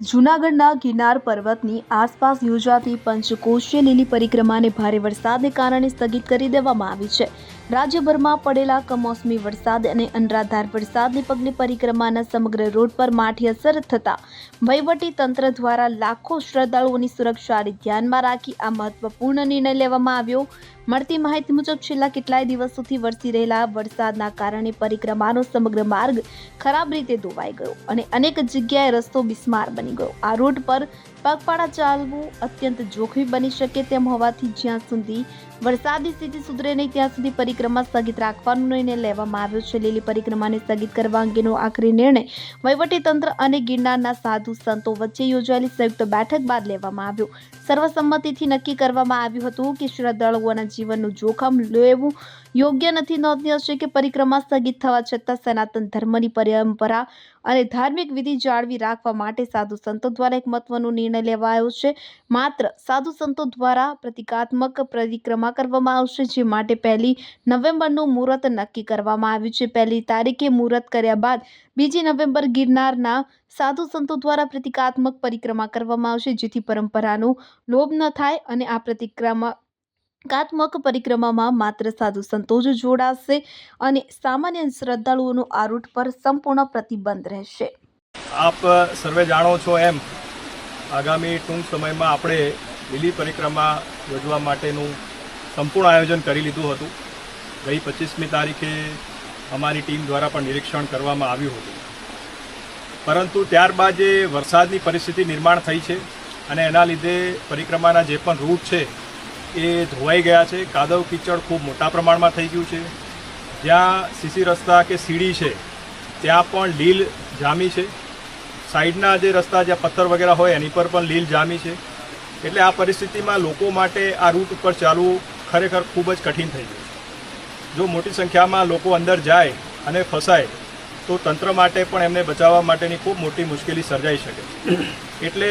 જૂનાગઢના ગિરનાર પર્વતની આસપાસ યોજાતી પંચકોશીય લીલી પરિક્રમાને ભારે વરસાદને કારણે સ્થગિત કરી દેવામાં આવી છે. રાજ્યભરમાં પડેલા કમોસમી વરસાદ અને અનરાધાર વરસાદને પગલે પરિક્રમાના સમગ્ર રોડ પર માઠી અસર થતાં વહીવટી તંત્ર દ્વારા લાખો શ્રદ્ધાળુઓની સુરક્ષાને ધ્યાનમાં રાખી આ મહત્વપૂર્ણ નિર્ણય લેવામાં આવ્યો. મળતી માહિતી મુજબ, છેલ્લા કેટલાય દિવસોથી વરસી રહેલા વરસાદના કારણે પરિક્રમાનો સમગ્ર માર્ગ ખરાબ રીતે ધોવાઈ ગયો અને અનેક જગ્યાએ રસ્તો બિસ્માર બની ગયો. આ રૂટ પર પગપાળા ચાલવું અત્યંત જોખમી બની શકે તેમ હોવાથી જ્યાં સુધી વરસાદી સ્થિતિ સુધરે નહીં, ત્યાં સુધી પરિક્રમા સ્થગિત રાખવાનો નિર્ણય લેવામાં આવ્યો છે. લીલી પરિક્રમાને સ્થગિત કરવા અંગેનો આખરી નિર્ણય વહીવટીતંત્ર અને ગિરનારના સાધુ સંતો વચ્ચે યોજાયેલી સંયુક્ત બેઠક બાદ લેવામાં આવ્યો. સર્વસંમતિથી નક્કી કરવામાં આવ્યું હતું કે શ્રદ્ધાળુઓના જીવનનું જોખમ લેવું યોગ્ય નથી. નોંધનીય છે કે પરિક્રમા સ્થગિત થવા છતાં સનાતન ધર્મની પરંપરા અને ધાર્મિક વિધિ જાળવી રાખવા માટે સાધુ સંતો દ્વારા એક મહત્વનો નિર્ણય લેવાયો છે. માત્ર સાધુ સંતો દ્વારા પ્રતિકાત્મક પરિક્રમા કરવામાં આવશે, જે માટે પહેલી નવેમ્બરનું મુહૂર્ત નક્કી કરવામાં આવ્યું છે. પહેલી તારીખે મુહૂર્ત કર્યા બાદ બીજી નવેમ્બર ગિરનારના સાધુ સંતો દ્વારા પ્રતિકાત્મક પરિક્રમા કરવામાં આવશે, જેથી પરંપરાનો લોભ ન થાય અને આ પ્રતિક્રમા કાત્મક પરિક્રમામાં માત્ર સાધુ સંતો જ જોડાશે અને સામાન્ય શ્રદ્ધાળુઓનો આ પર સંપૂર્ણ પ્રતિબંધ રહેશે. આપ સર્વે જાણો છો એમ આગામી ટૂંક સમયમાં આપણે લીલી પરિક્રમા યોજવા માટેનું સંપૂર્ણ આયોજન કરી લીધું હતું. ગઈ પચીસમી તારીખે અમારી ટીમ દ્વારા પણ નિરીક્ષણ કરવામાં આવ્યું હતું. પરંતુ ત્યારબાદ જે વરસાદની પરિસ્થિતિ નિર્માણ થઈ છે અને એના લીધે પરિક્રમાના જે પણ રૂટ છે એ ધોવાઈ ગયા છે. કાદવ કીચડ ખૂબ મોટા પ્રમાણમાં થઈ ગયું છે. જ્યાં સીસી રસ્તા કે સીડી છે, ત્યાં પણ લીલ જામી છે. સાઈડના જે રસ્તા, જ્યાં પથ્થર વગેરે હોય, એની પર પણ લીલ જામી છે. એટલે આ પરિસ્થિતિમાં લોકો માટે આ રૂટ ઉપર ચાલવું ખરેખર ખૂબ જ કઠિન થઈ ગયું જો મોટી સંખ્યામાં લોકો અંદર જાય અને ફસાય, તો તંત્ર માટે પણ એમને બચાવવા માટેની ખૂબ મોટી મુશ્કેલી સર્જાઈ શકે એટલે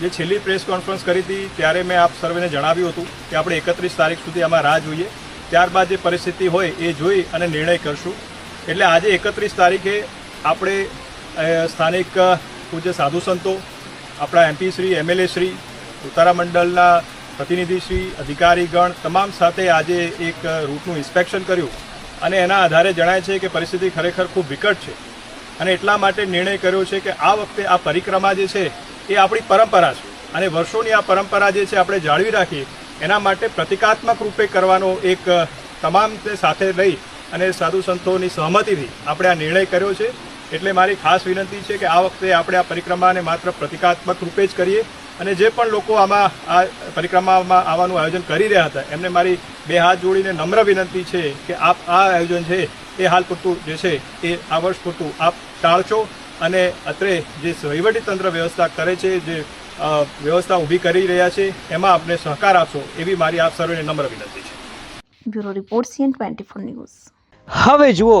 જે છેલ્લી પ્રેસ કોન્ફરન્સ કરી હતી, ત્યારે મેં આપ સર્વેને જણાવ્યું હતું કે આપણે એકત્રીસ તારીખ સુધી આમાં રાહ જોઈએ. ત્યારબાદ જે પરિસ્થિતિ હોય, એ જોઈ અને નિર્ણય કરશું. એટલે આજે એકત્રીસ તારીખે આપણે સ્થાનિક પૂજ્ય સાધુ સંતો, આપણા એમપી શ્રી એમએલએ શ્રી, ઉતારા મંડળના પ્રતિનિધિશ્રી અધિકારીગણ તમામ સાથે આજે એક રૂટનું ઇન્સ્પેક્શન કર્યું અને એના આધારે જણાય છે કે પરિસ્થિતિ ખરેખર ખૂબ વિકટ છે. અને એટલા માટે નિર્ણય કર્યો છે કે આ વખતે આ પરિક્રમા જે છે એ આપણી પરંપરા છે અને વર્ષોની આ પરંપરા જે છે આપણે જાળવી રાખીએ, એના માટે પ્રતિકાત્મક રૂપે કરવાનો એક તમામ સાથે લઈ અને સાધુ સંતોની સહમતિથી આપણે આ નિર્ણય કર્યો છે. એટલે મારી ખાસ વિનંતી છે કે આ વખતે આપણે આ પરિક્રમાને માત્ર પ્રતિકાત્મક રૂપે જ કરીએ અને જે પણ લોકો આમાં આ પરિક્રમામાં આવવાનું આયોજન કરી રહ્યા હતા એમને મારી બે હાથ જોડીને નમ્ર વિનંતી છે કે આપ આ આયોજન છે એ હાલ પૂરતું જે છે એ આ વર્ષ પૂરતું આપ ટાળશો અને અત્રે જે વહીવટીતંત્ર વ્યવસ્થા કરે છે જે વ્યવસ્થા ઊભી કરી રહ્યા છે એમાં આપને સહકાર આપશો એવી મારી આપ સર્વેને નમ્ર વિનંતી છે. Bureau report CN twenty news. હવે જુઓ